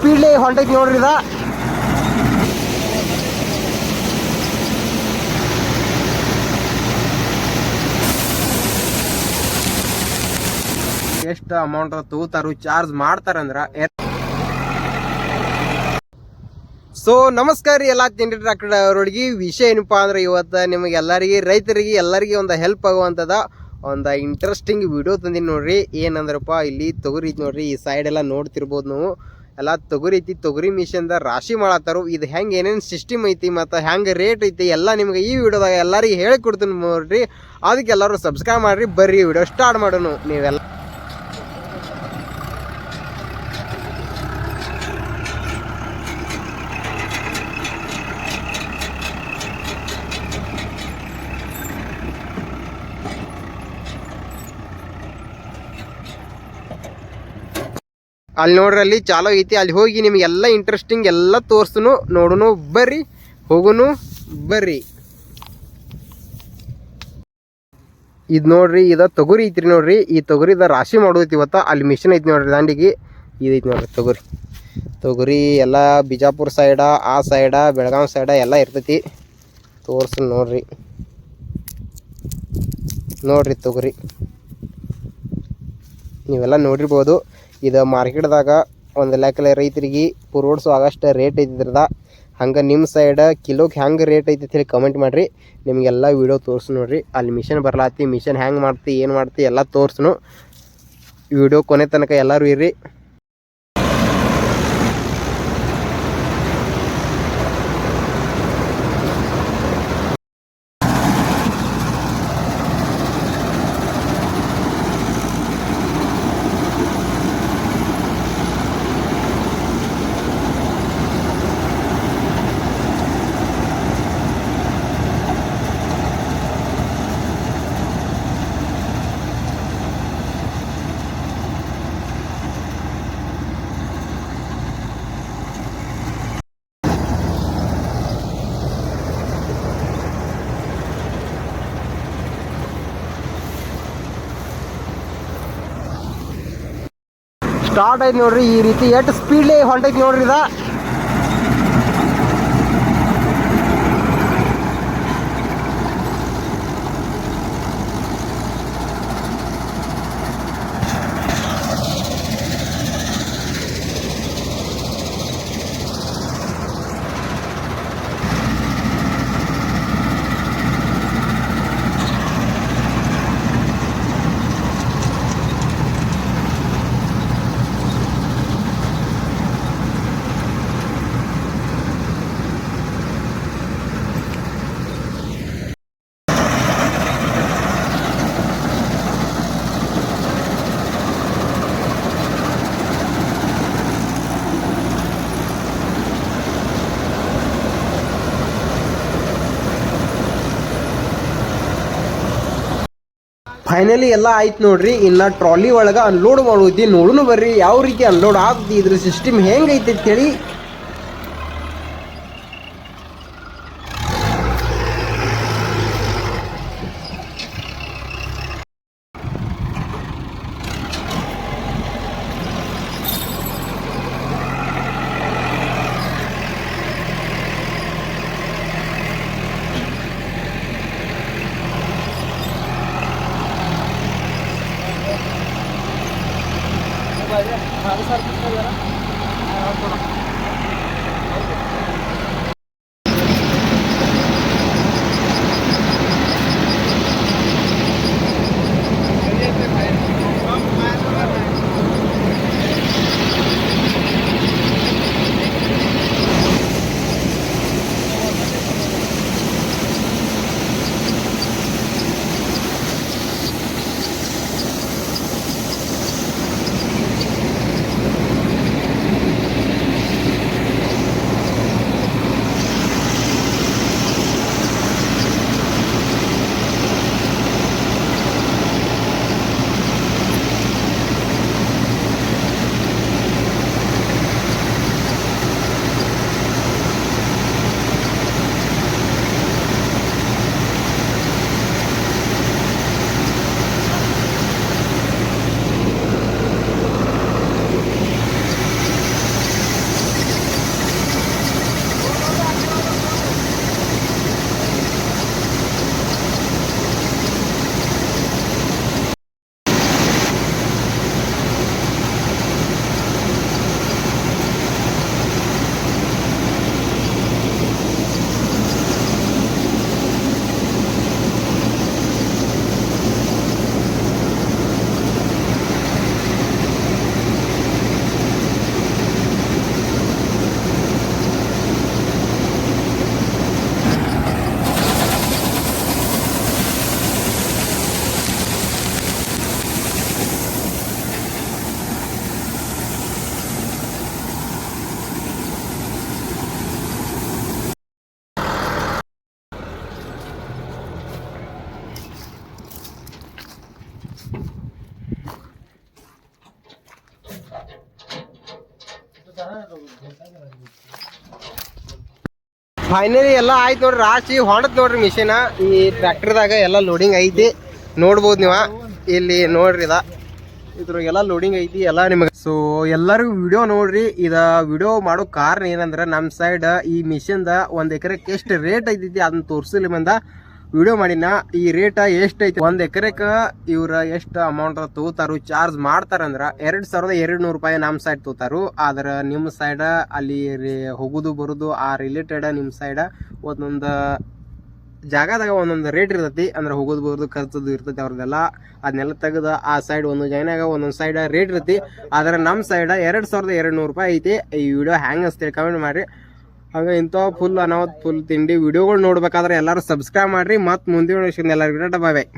Speedily ಹೊಂಟೈತಿ ನೋಡ್ರಿ ಇದ. ಎಷ್ಟು ಅಮೌಂಟ್ ತಗೋತಾರು ಚಾರ್ಜ್ ಮಾಡ್ತಾರಂದ್ರ ಸೊ ನಮಸ್ಕಾರ ರೀ ಎಲ್ಲ ತಿಂಡಿ ಟ್ರಾಕ್ಟರ್ ಅವರೊಳಗೆ ವಿಷಯ ಏನಪ್ಪಾ ಅಂದ್ರೆ ಇವತ್ತು ನಿಮಗೆ ಎಲ್ಲರಿಗೆ ರೈತರಿಗೆ ಎಲ್ಲರಿಗೆ ಒಂದು ಹೆಲ್ಪ್ ಆಗುವಂಥದ್ದು ಒಂದು ಇಂಟ್ರೆಸ್ಟಿಂಗ್ ವಿಡಿಯೋ ತಂದಿನಿ ನೋಡ್ರಿ. ಏನಂದ್ರಪ್ಪ, ಇಲ್ಲಿ ತೊಗರಿ ನೋಡ್ರಿ, ಈ ಸೈಡ್ ಎಲ್ಲ ನೋಡ್ತಿರ್ಬೋದು ನೀವು. ಎಲ್ಲ ತೊಗರಿ ಐತಿ, ತೊಗರಿ ಮಿಷನ್ದ ರಾಶಿ ಮಾಡತ್ತಾರು. ಇದು ಹೆಂಗೆ ಏನೇನು ಸಿಸ್ಟಮ್ ಐತಿ ಮತ್ತು ಹೆಂಗೆ ರೇಟ್ ಐತಿ ಎಲ್ಲ ನಿಮ್ಗೆ ಈ ವಿಡಿಯೋದಾಗ ಎಲ್ಲರಿಗೆ ಹೇಳಿಕೊಡ್ತೀನಿ ನೋಡ್ರಿ. ಅದಕ್ಕೆ ಎಲ್ಲರೂ ಸಬ್ಸ್ಕ್ರೈಬ್ ಮಾಡಿರಿ, ಬರ್ರಿ ವಿಡಿಯೋ ಸ್ಟಾರ್ಟ್ ಮಾಡೋಣ ನೀವೆಲ್ಲ ಅಲ್ಲಿ ನೋಡ್ರಿ ಅಲ್ಲಿ ಚಾಲೋ ಐತಿ. ಅಲ್ಲಿ ಹೋಗಿ ನಿಮಗೆಲ್ಲ ಇಂಟ್ರೆಸ್ಟಿಂಗ್ ಎಲ್ಲ ತೋರ್ಸುನು, ನೋಡುನು, ಬರ್ರಿ, ಹೋಗುನು, ಬರ್ರಿ. ಇದು ನೋಡ್ರಿ, ಇದ ತೊಗರಿ ಐತ್ರಿ ನೋಡ್ರಿ. ಈ ತೊಗರಿದ ರಾಶಿ ಮಾಡೋದೈತಿ ಇವತ್ತ. ಅಲ್ಲಿ ಮಿಷನ್ ಐತಿ ನೋಡ್ರಿ ದಾಂಡಿಗೆ. ಇದೈತಿ ನೋಡ್ರಿ ತೊಗರಿ. ತೊಗರಿ ಎಲ್ಲ ಬಿಜಾಪುರ ಸೈಡ ಆ ಸೈಡ ಬೆಳಗಾವಿ ಸೈಡ ಎಲ್ಲ ಇರ್ತೈತಿ. ತೋರ್ಸು ನೋಡ್ರಿ. ನೋಡ್ರಿ ತೊಗರಿ. ನೀವೆಲ್ಲ ನೋಡಿರ್ಬೋದು. ಇದು ಮಾರ್ಕೆಟ್ದಾಗ ಒಂದು ಲೆಕ್ಕಲೆ ರೈತರಿಗೆ ಪುರೋಡ್ಸೋ ಆಗಷ್ಟು ರೇಟ್ ಐತಿದ್ರದ ಹಂಗೆ ನಿಮ್ಮ ಸೈಡ್ ಕಿಲೋಗೆ ಹೆಂಗೆ ರೇಟ್ ಐತಿ ಹೇಳಿ ಕಮೆಂಟ್ ಮಾಡಿರಿ. ನಿಮಗೆಲ್ಲ ವೀಡಿಯೋ ತೋರಿಸು ನೋಡಿರಿ. ಅಲ್ಲಿ ಮಿಷನ್ ಬರಲಾತಿ ಮಿಷನ್ ಹೆಂಗೆ ಮಾಡ್ತಿ, ಏನು ಮಾಡ್ತಿ ಎಲ್ಲ ತೋರಿಸ್ನು ವಿಡಿಯೋ ಕೊನೆ ತನಕ ಎಲ್ಲರೂ ಇರ್ರಿ. ಸ್ಟಾರ್ಟ್ ಐತಿ ನೋಡ್ರಿ. ಈ ರೀತಿ ಎಷ್ಟು ಸ್ಪೀಡ್ಲಿ ಹೊಂಟೈತಿ ನೋಡ್ರಿ ಇದ. ಫೈನಲಿ ಎಲ್ಲ ಆಯ್ತು ನೋಡ್ರಿ, ಇನ್ನ ಟ್ರಾಲಿ ಒಳಗೆ ಅನ್ಲೋಡ್ ಮಾಡೋದಿ ನೋಡುನು ಬರ್ರಿ, ಯಾವ ರೀತಿ ಅನ್ಲೋಡ್ ಆಗ್ತಿ ಇದ್ರ ಸಿಸ್ಟಮ್ ಹೆಂಗೈತಿ ಅಂತೇಳಿ साडेसारखीच नाही जरा ಫೈನಲಿ ಎಲ್ಲ ಆಯ್ತು ನೋಡ್ರಿ ರಾಶಿ ಹೊಂಡತ್ ನೋಡ್ರಿ ಮಿಷಿನ ಈ ಟ್ರ್ಯಾಕ್ಟರ್ದಾಗ ಎಲ್ಲ ಲೋಡಿಂಗ್ ಐತಿ. ನೋಡ್ಬೋದು ನೀವ. ಇಲ್ಲಿ ನೋಡ್ರಿ ಇದ. ಇದ್ರಾಗೆಲ್ಲ ಲೋಡಿಂಗ್ ಐತಿ, ಎಲ್ಲ ನಿಮಗೆ ಸೊ ಎಲ್ಲರಿಗೂ ವಿಡಿಯೋ ನೋಡ್ರಿ. ಇದ ವಿಡಿಯೋ ಮಾಡೋ ಕಾರಣ ಏನಂದ್ರೆ ನಮ್ಮ ಸೈಡ್ ಈ ಮಿಷಿನ್ದ ಒಂದ್ ಎಕರೆಗೆ ಎಷ್ಟು ರೇಟ್ ಐತಿ ಅದನ್ನ ತೋರಿಸಲಿ ಬಂದ ವಿಡಿಯೋ ಮಾಡಿನ, ಈ ರೇಟ ಎಷ್ಟು ಐತಿ ಒಂದ್ ಎಕರೆಕ ಇವ್ರ ಎಷ್ಟು ಅಮೌಂಟ್ ತಗೋತಾರು ಚಾರ್ಜ್ ಮಾಡ್ತಾರಂದ್ರ ಎರಡ್ ಸಾವಿರದ ಎರಡ್ ನೂರು ರೂಪಾಯಿ ನಮ್ಮ ಸೈಡ್ ತಗೋತಾರು. ಆದ್ರ ನಿಮ್ಮ ಸೈಡ್ ಅಲ್ಲಿ ಹೋಗುದು ಬರುದು ಆ ರಿಲೇಟೆಡ್ ನಿಮ್ಮ ಸೈಡ್ ಒಂದೊಂದು ಜಾಗದಾಗ ಒಂದೊಂದು ರೇಟ್ ಇರ್ತೈತಿ. ಅಂದ್ರೆ ಹೋಗೋದು ಬರೋದು ಖರ್ಚದು ಇರ್ತೈತಿ ಅವ್ರದ್ದೆಲ್ಲ ಅದನ್ನೆಲ್ಲ ತೆಗೆದು ಆ ಸೈಡ್ ಒಂದು ಜೈನಾಗ ಒಂದೊಂದು ಸೈಡ್ ರೇಟ್ ಇರ್ತೈತಿ. ಆದ್ರೆ ನಮ್ಮ ಸೈಡ್ ಎರಡು ಸಾವಿರದ ಎರಡು ನೂರು ರೂಪಾಯಿ ಐತಿ. ಈ ವಿಡಿಯೋ ಹ್ಯಾಂಗ್ ಅಸ್ತೇಳಿ ಕಮೆಂಟ್ ಮಾಡ್ರಿ ಹಾಗೆ ಇಂಥ ಫುಲ್ ಅನಾಹುತ್ ಫುಲ್ ತಿಂಡಿ ವಿಡಿಯೋಗಳು ನೋಡ್ಬೇಕಾದ್ರೆ ಎಲ್ಲರೂ ಸಬ್ಸ್ಕ್ರೈಬ್ ಮಾಡ್ರಿ, ಮತ್ತು ಮುಂದಿನ ಎಲ್ಲರಿಗೂ ಬಾಯ್